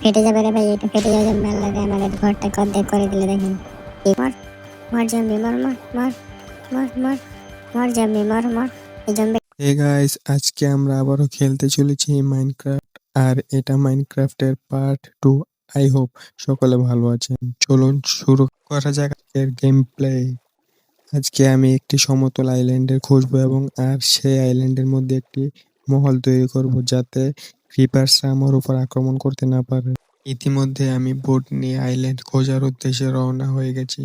ফেটে যাবে রে ভাই, এটা ফেটে যাবে মেলা রে আমাদের ঘরটা অর্ধেক করে দিলে, দেখেন। মর মর জম্বি, মর মর মর মর মর মর জম্বি, মর মর, এই জম্বি হে গাইস আজকে আমরা আবারও খেলতে চলেছি মাইনক্রাফট আর এটা মাইনক্রাফটের পার্ট টু আই হোপ সকলে ভালো আছেন। চলুন শুরু করা যাক আজকের গেম প্লে আজকে আমি একটি সমতল আইল্যান্ডের খুঁজবো এবং আর সেই আইল্যান্ডের মধ্যে একটি মহল তৈরি করব, যাতে ক্রিপার্সরা আমার উপর আক্রমণ করতে না পারে ইতিমধ্যে আমি বোট নিয়ে আইল্যান্ড খোঁজার উদ্দেশ্যে রওনা হয়ে গেছি।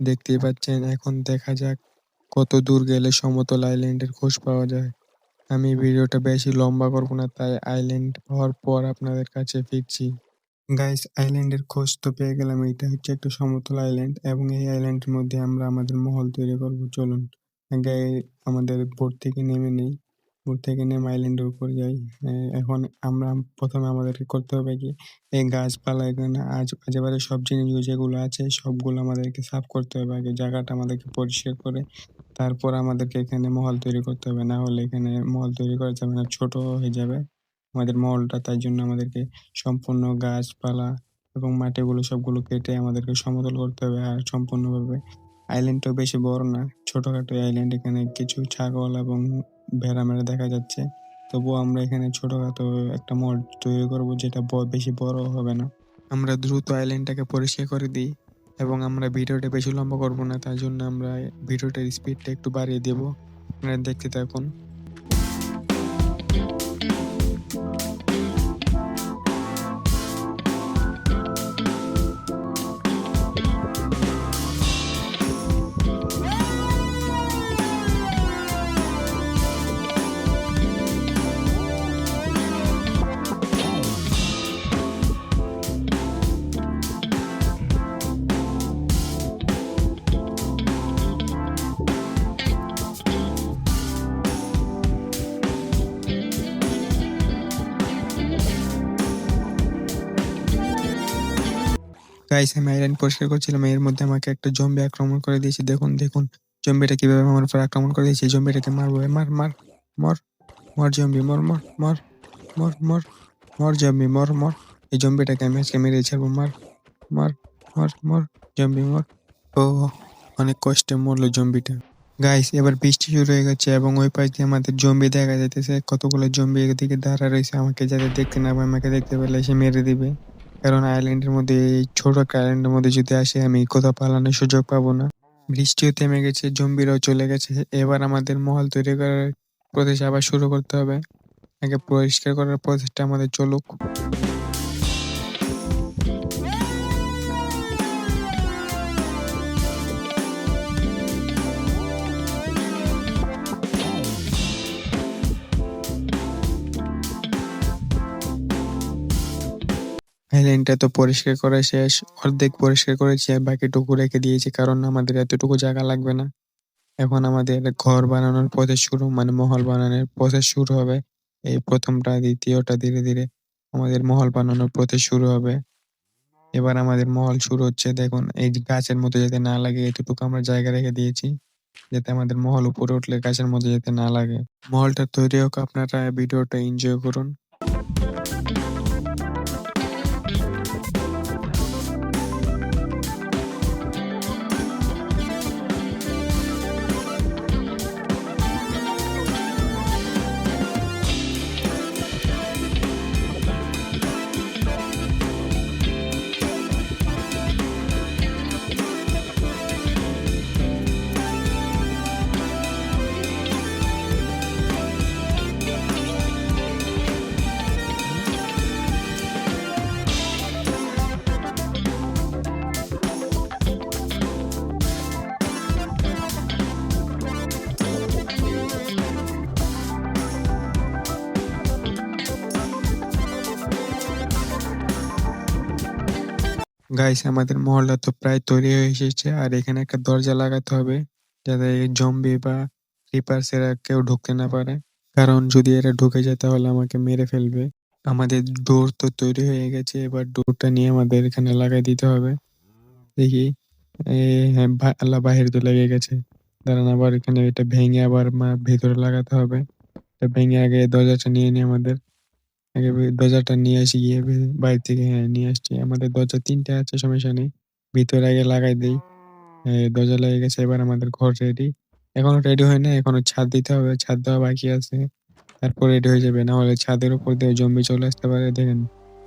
দেখতেই পাচ্ছেন, এখন দেখা যাক কত দূর গেলে সমতল আইল্যান্ডের খোঁজ পাওয়া যায়। আমি ভিডিওটা বেশি লম্বা করব না, তাই আইল্যান্ড হওয়ার পর আপনাদের কাছে ফিরছি। গাইস, আইল্যান্ডের খোঁজ তো পেয়ে গেলাম। এটা হচ্ছে একটা সমতল আইল্যান্ড এবং এই আইল্যান্ডের মধ্যে আমরা আমাদের মহল তৈরি করব। চলুন, আগে আমাদের বোট থেকে নেমে নেই। বোট থেকে নেমে আইল্যান্ডের উপর যাই। এখন আমরা প্রথমে আমাদেরকে করতে হবে কি, এই গাছপালা এখানে আজ একেবারে সব জিনিসগুলো যেগুলো আছে সবগুলো আমাদেরকে সাফ করতে হবে আগে, জায়গাটা আমাদেরকে পরিষ্কার করে তারপর আমাদেরকে এখানে মহল তৈরি করতে হবে। না হলে এখানে মহল তৈরি করা যাবে না, ছোট হয়ে যাবে আমাদের মহলটা, তাই জন্য আমাদেরকে সম্পূর্ণ গাছপালা এবং মাটিগুলো সবগুলো কেটে আমাদেরকে সমতল করতে হবে। আর সম্পূর্ণভাবে আইল্যান্ডটাও বেশি বড় না, ছোটখাটো আইল্যান্ড এখানে কিছু ছাগল এবং ভেড়া মেরা দেখা যাচ্ছে। তবুও আমরা এখানে ছোটখাটো একটা মল তৈরি করব যেটা বেশি বড় হবে না। আমরা দ্রুত আইল্যান্ডটাকে পরিষ্কার করে দিই এবং আমরা ভিডিওটা বেশি লম্বা করব না, তার জন্য আমরা ভিডিওটার স্পিডটা একটু বাড়িয়ে দেবো। আপনারা দেখতে থাকুন। গাইস আমি আইল্যান্ড পরিষ্কার করছিলাম। এর মধ্যে আমাকে একটা জম্বি আক্রমণ করে দিয়েছে। দেখুন দেখুন জম্বিটা কীভাবে আমার উপর আক্রমণ করে দিয়েছে। জম্বিটাকে মারবো। মার মার, মর মর জম্বি মর মর মর মর মর মর জম্বি মর মর। এই জম্বিটাকে আমি আজকে মেরে ছাড়বো। মার মার, মর মর জম্বি মর। ও, অনেক কষ্টে মরলো জম্বিটা গাইস এবার বৃষ্টি শুরু হয়ে গেছে এবং ওই পাশ দিয়ে আমাদের জম্বি দেখা যাইতেছে। কতগুলো জম্বি এদিকে দাঁড়া রয়েছে আমাকে যাতে দেখতে না পায়, আমাকে দেখতে পেলে এসে মেরে দিবে। কারণ আইল্যান্ডের মধ্যে ছোট একটা আইল্যান্ডের মধ্যে যদি আসে, আমি কোথাও পালানোর সুযোগ পাবো না। বৃষ্টিও থেমে গেছে, জম্বিরাও চলে গেছে। এবার আমাদের মহল তৈরি করার প্রচেষ্টা আবার শুরু করতে হবে। আগে পরিষ্কার করার প্রচেষ্টা আমাদের চলুক। আইল্যান্ডটা তো পরিষ্কার করা শেষ, অর্ধেক পরিষ্কার করেছি আর বাকিটুকু রেখে দিয়েছি কারণ আমাদের এতটুকু জায়গা লাগবে না। এখন আমাদের ঘর বানানোর প্রসেস শুরু মানে মহল বানানোর প্রসেস শুরু হবে। এই প্রথমটা, দ্বিতীয়টা ধীরে ধীরে আমাদের মহল বানানোর প্রসেস শুরু হবে। এবার আমাদের মহল শুরু হচ্ছে, দেখুন, এই গাছের মধ্যে যাতে না লাগে, এতটুকু আমরা জায়গা রেখে দিয়েছি। যাতে আমাদের মহল উপরে উঠলে গাছের মধ্যে যাতে না লাগে। মহলটা তৈরি হোক আপনারা, ভিডিওটা এনজয় করুন। গাইস আমাদের মহলটা তো প্রায় তৈরি হয়ে এসেছে। আর এখানে একটা দরজা লাগাতে হবে যাতে জম্বি বা ক্রিপার্স এরা কেউ ঢুকতে না পারে। কারণ যদি এরা ঢুকে যায়, তাহলে আমাকে মেরে ফেলবে। আমাদের ডোর তো তৈরি হয়ে গেছে। এবার ডোরটা নিয়ে আমাদের এখানে লাগাই দিতে হবে। দেখি হ্যাঁ আল্লাহ বাহির তো লেগে গেছে। দাঁড়ান, আবার এখানে এটা ভেঙে আবার ভেতরে লাগাতে হবে। ভেঙে আগে দরজাটা নিয়ে নিই আমাদের। আগে দরজাটা নিয়ে আসি গিয়ে বাইরে থেকে হ্যাঁ, নিয়ে আসছি। আমাদের দরজা ৩ টে আছে সমস্যা নেই। ভিতরে আগে লাগাই দেই। দরজা লেগে গেছে এবার আমাদের ঘর রেডি। এখনও রেডি হয় না এখনও ছাদ দিতে হবে। ছাদ দেওয়া বাকি আছে। তারপর রেডি হয়ে যাবে। না হলে ছাদের উপর দিয়ে জম্বি চলে আসতে পারে। দেখেন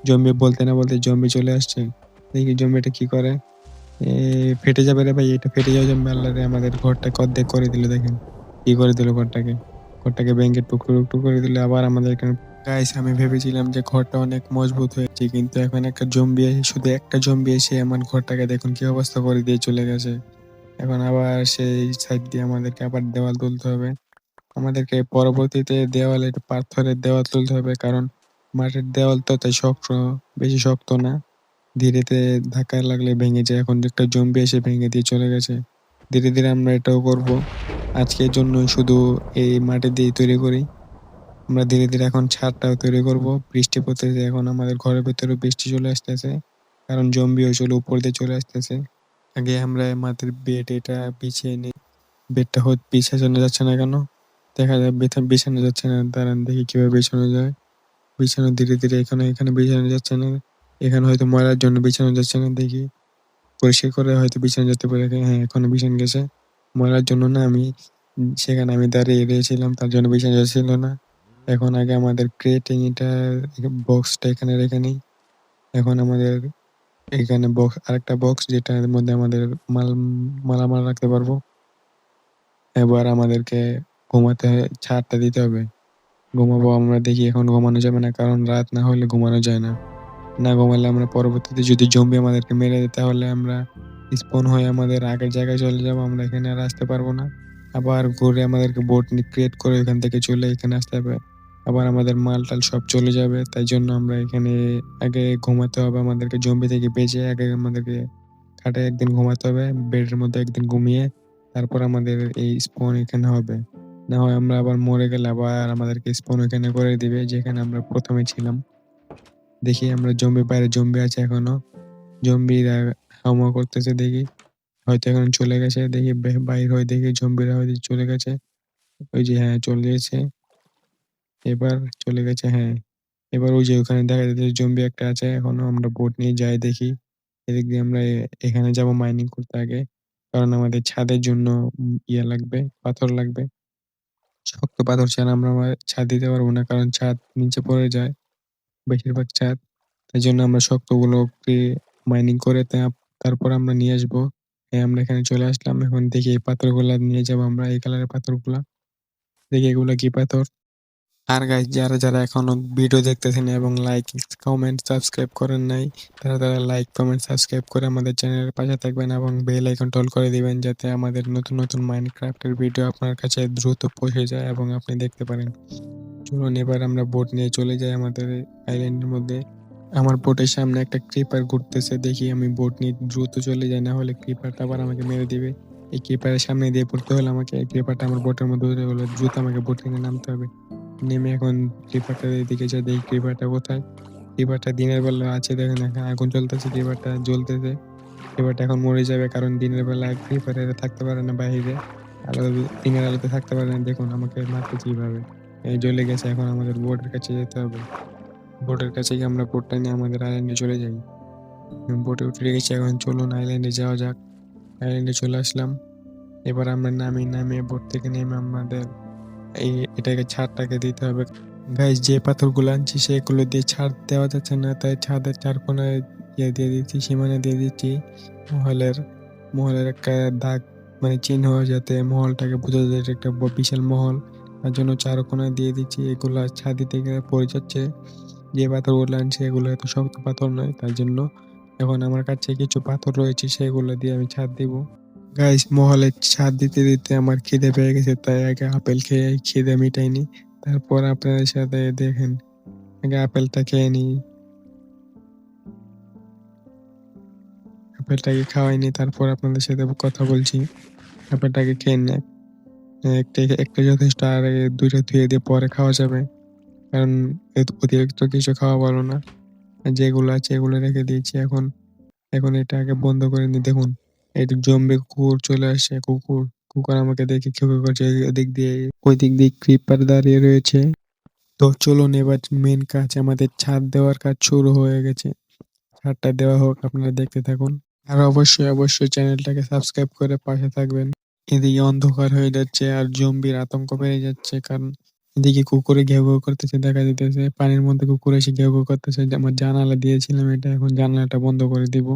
জম্বি বলতে না বলতে জম্বি চলে আসছে। দেখি জম্বিটা কি করে। ফেটে যাবে রে ভাই। এটা ফেটে যাওয়া জম্বি আল্লাহরে আমাদের ঘরটাকে অর্ধেক করে দিল দেখেন। কি করে দিল ঘরটাকে। ঘরটাকে ভেঙে টুকরো, টুকরো করে দিল আবার আমাদের এখানে গাইস আমি ভেবেছিলাম যে ঘরটা অনেক মজবুত হয়েছে কিন্তু এখন একটা জম্বি এসে শুধু একটা জম্বি এসে আমার ঘরটাকে দেখুন কি অবস্থা করে দিয়ে চলে গেছে। এখন আবার সেই সাইড দিয়ে আমাদেরকে আবার দেওয়াল তুলতে হবে। আমাদেরকে পরবর্তীতে দেওয়ালে পাথরের দেওয়াল তুলতে হবে কারণ মাটির দেওয়াল তো তাই শক্ত বেশি শক্ত না। ধীরেতে ধাক্কা লাগলে ভেঙে যায়। এখন একটা জম্বি এসে ভেঙে দিয়ে চলে গেছে। ধীরে, ধীরে আমরা এটাও করব। আজকের জন্য শুধু এই মাটি দিয়ে তৈরি করি। আমরা ধীরে, ধীরে এখন ছাদটাও তৈরি করব। বৃষ্টি পড়তেছে এখন আমাদের ঘরের ভেতরে বৃষ্টি চলে আসতেছে। কারণ জম্বিও চলে উপর দিয়ে চলে আসতেছে। আগে আমরা মাটির বেড এটা বিছিয়ে নিই। বেডটা হত বিছানো যাচ্ছে না কেন? দেখা যায় বেথা বিছানো যাচ্ছে না। দাঁড়ান দেখি কীভাবে বিছানো যায়। বিছানো ধীরে, ধীরে এখানে, এখানে বিছানো যাচ্ছে না। এখানে হয়তো ময়লার জন্য বিছানো যাচ্ছে না দেখি। পরিষ্কার করে হয়তো বিছানো যেতে পারে। হ্যাঁ, এখনও বিছানো গেছে। ময়লার জন্য না আমি সেখানে আমি দাঁড়িয়ে রয়েছিলাম তার জন্য বিছানো যাচ্ছিল না। এখন আগে আমাদের ক্রেটিং এটা বক্সটা এখানে রেখে নেই। এখন আমাদের এখানে বক্স আরেকটা বক্স যেটার মধ্যে আমাদের মাল, মালামাল রাখতে পারব। এবার আমাদেরকে ঘুমাতে ছাড়টা দিতে হবে। ঘুমাবো আমরা দেখি এখন ঘুমানো যাবে না, কারণ রাত না হলে ঘুমানো যায় না। না ঘুমালে আমরা পরবর্তীতে যদি জম্বি আমাদেরকে মেরে দেয়, তাহলে আমরা স্পন হয়ে আমাদের আগের জায়গায় চলে যাব। আমরা এখানে আর আসতে পারব না। আবার ঘুরে আমাদেরকে বোট ক্রিয়েট করে এখান থেকে চলে এখানে আসতে হবে। আবার আমাদের মাল-টাল সব চলে যাবে। তাই জন্য আমরা এখানে আগে ঘুমাতে হবে আমাদেরকে জম্বি থেকে বেঁচে আগে আমাদেরকে খাটে একদিন ঘুমাতে হবে। বেডের মধ্যে একদিন ঘুমিয়ে তারপর আমাদের এই স্পন এখানে হবে। না হয় আমরা আবার মরে গেলে আবার আমাদেরকে স্পন এখানে করে দিবে যেখানে আমরা প্রথমে ছিলাম। দেখি আমরা জম্বি বাইরে জম্বি আছে এখনও। জম্বিরা হাউমাউ করতেছে দেখি। হয়তো এখন চলে গেছে। দেখি বাইর হয়ে দেখি জম্বিরা হয়তো চলে গেছে। ওই যে হ্যাঁ, চলে গেছে। এবার চলে গেছে হ্যাঁ। এবার ওই যে ওখানে দেখা যাচ্ছে জম্বি একটা আছে। এখনও আমরা বোট নিয়ে যাই দেখি। এদিক দিয়ে আমরা এখানে যাব মাইনিং করতে আগে। কারণ আমাদের ছাদের জন্য ইয়ে লাগবে, পাথর লাগবে। শক্ত পাথর ছাড়া আমরা আমা ছাদ দিতে পারব না কারণ ছাদ নিচে পড়ে যায়। বেশিরভাগ ছাদ। তাই জন্য আমরা শক্তগুলোকে মাইনিং করে তা তারপর আমরা নিয়ে আসব। হ্যাঁ, আমরা এখানে চলে আসলাম। এখন দেখি এই পাথরগুলা নিয়ে যাব আমরা এই কালারের পাথরগুলা। দেখি এগুলা কি পাথর। আর গাইস যারা, যারা এখনও ভিডিও দেখতেছেন এবং লাইক, কমেন্ট, সাবস্ক্রাইব করেন নাই তারা, তারা লাইক, কমেন্ট, সাবস্ক্রাইব করে আমাদের চ্যানেলের পাশে থাকবেন এবং বেল আইকনটা অল করে দিবেন যাতে আমাদের নতুন, নতুন মাইনক্রাফটের ভিডিও আপনার কাছে দ্রুত পৌঁছে যায় এবং আপনি দেখতে পারেন। চলুন এবার আমরা বোট নিয়ে চলে যাই আমাদের আইল্যান্ডের মধ্যে। আমার বোটের সামনে একটা ক্রিপার ঘুরতেছে দেখি আমি বোট নিয়ে দ্রুত চলে যাই না হলে ক্রিপারটা আবার আমাকে মেরে দিবে। এই ক্রিপারের সামনে দিয়ে পড়তে হলে আমাকে এই ক্রিপারটা আমার বোটের মধ্যে দ্রুত আমাকে বোট নিয়ে নামতে হবে। নেমে এখন ক্রিপারটার এদিকে যাই দেখি ক্রিপারটা কোথায়? ক্রিপারটা দিনের বেলা আছে দেখেন এখানে আগুন জ্বলতেছে ক্রিপারটা জ্বলতেছে। ক্রিপারটা এখন মরে যাবে কারণ দিনের বেলা ক্রিপার থাকতে পারে না বাহিরে। আলো দিনের আলোতে থাকতে পারে না দেখুন আমাকে মারতেছে কীভাবে এই জ্বলে গেছে এখন আমাদের বোটের কাছে যেতে হবে। বোটের কাছে গিয়ে আমরা বোর্ডটা নিয়ে আমাদের আইল্যান্ডে চলে যাই। বোটে উঠে গেছি এখন চলুন আইল্যান্ডে যাওয়া যাক। আইল্যান্ডে চলে আসলাম। এবার আমরা নামি, নামিয়ে বোট থেকে নেমে আমাদের এই এটাকে ছাদটাকে দিতে হবে। গাইস, যে পাথরগুলো আনছি সেগুলো দিয়ে ছাদ দেওয়া যাচ্ছে না, তাই ছাদের চার কোণায় ইয়ে দিয়ে দিচ্ছি, সীমানা দিয়ে দিচ্ছি মহলের মহলের একটা দাগ মানে চিহ্ন যাতে মহলটাকে বোঝা যায় একটা বিশাল মহল। তার জন্য চার কোণায় দিয়ে দিচ্ছি, এগুলা ছাদ দিতে গেলে পড়ে যাচ্ছে। যে পাথরগুলো আনছি এগুলো এত শক্ত পাথর নয়, তার জন্য এখন আমার কাছে কিছু পাথর রয়েছে, সেগুলো দিয়ে আমি ছাদ দিব। গাইস মহলের ছাদ দিতে, দিতে আমার খিদে পেয়ে গেছে তাই আগে আপেল খেয়ে খিদে মিটাইনি। তারপর আপনাদের সাথে দেখেন আগে আপেলটা খেয়ে নিই। আপেলটাকে খাওয়াই নিই তারপর আপনাদের সাথে কথা বলছি। আপেলটাকে খেয়ে নেন। একটা একটা যথেষ্ট আর ২ টা ধুয়ে দিয়ে পরে খাওয়া যাবে। কারণ অতিরিক্ত কিছু খাওয়া ভালো না। যেগুলো আছে এগুলো রেখে দিয়েছি এখন। এখন এটা আগে বন্ধ করে নিই দেখুন। এই জম্বি কুকুর চলে আসছে কুকুর। কুকুর আমাকে দেখে খেউ করছে এদিক দিয়ে ওই দিক দিয়ে ক্রিপার দাঁড়িয়ে রয়েছে। তো চলুন এবার মেন কাজ, আমাদের ছাদ দেওয়ার কাজ শুরু হয়ে গেছে ছাদটা দেওয়া হোক, আপনারা দেখতে থাকুন আর অবশ্যই অবশ্যই চ্যানেলটাকে সাবস্ক্রাইব করে পাশে থাকবেন এদিকে অন্ধকার হয়ে যাচ্ছে আর জম্বির আতঙ্ক বেড়ে যাচ্ছে, কারণ এদিকে কুকুরে ঘেউ ঘেউ করতেছে, দেখা দিতেছে পানির মধ্যে কুকুর এসে ঘেউ ঘেউ করতেছে আমার জানালা দিয়েছিলাম এটা, এখন জানালাটা বন্ধ করে দিব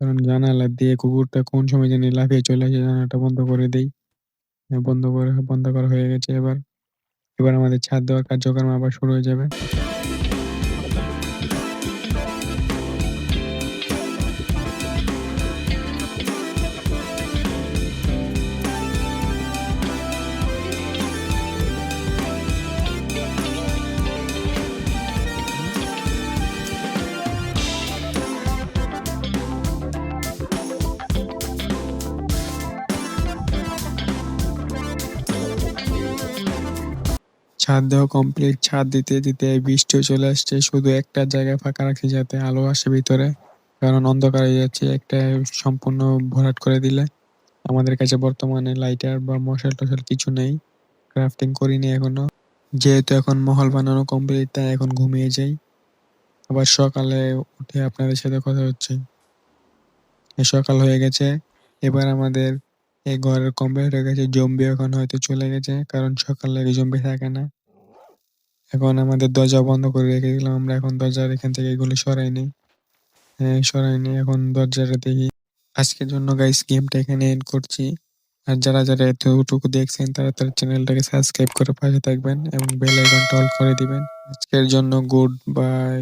কারণ জানালা দিয়ে কুকুরটা কোন সময় জানি লাফিয়ে চলে আসে, জানালাটা বন্ধ করে দেই। বন্ধ করে, বন্ধ করা হয়ে গেছে এবার। এবার আমাদের ছাদ দেওয়ার কার্যক্রম আবার শুরু হয়ে যাবে। ছাদ দেওয়া কমপ্লিট ছাদ দিতে দিতে বৃষ্টিও চলে আসছে, শুধু একটা জায়গা ফাঁকা রাখি যাতে আলো আসে ভিতরে, কারণ অন্ধকার হয়ে যাচ্ছে, একটা সম্পূর্ণ ভরাট করে দিলে। আমাদের কাছে বর্তমানে লাইটার বা মশাল টশাল কিছু নেই ক্রাফটিং করিনি এখনও। যেহেতু এখন মহল বানানো কমপ্লিট তাই এখন ঘুমিয়ে যাই। আবার সকালে উঠে আপনাদের সাথে কথা হচ্ছে। সকাল হয়ে গেছে, এবার আমাদের এই ঘরের কমপ্লিট হয়ে গেছে জম্বি এখন হয়তো চলে গেছে, কারণ সকালে জম্বি থাকে না। এখন আমাদের দরজা বন্ধ করে রেখে দিলাম। আমরা এখন দরজার এখান থেকে এগুলো সরাই হ্যাঁ সরাই নি এখন দরজাটা দেখি। আজকের জন্য গাইস গেমটা এখানে এন্ড করছি। আর যারা যারা এতটুকু দেখছেন, তারা তার চ্যানেলটাকে সাবস্ক্রাইব করে পাশে থাকবেন এবং বেল আইকনটা অল করে দিবেন। আজকের জন্য গুড বাই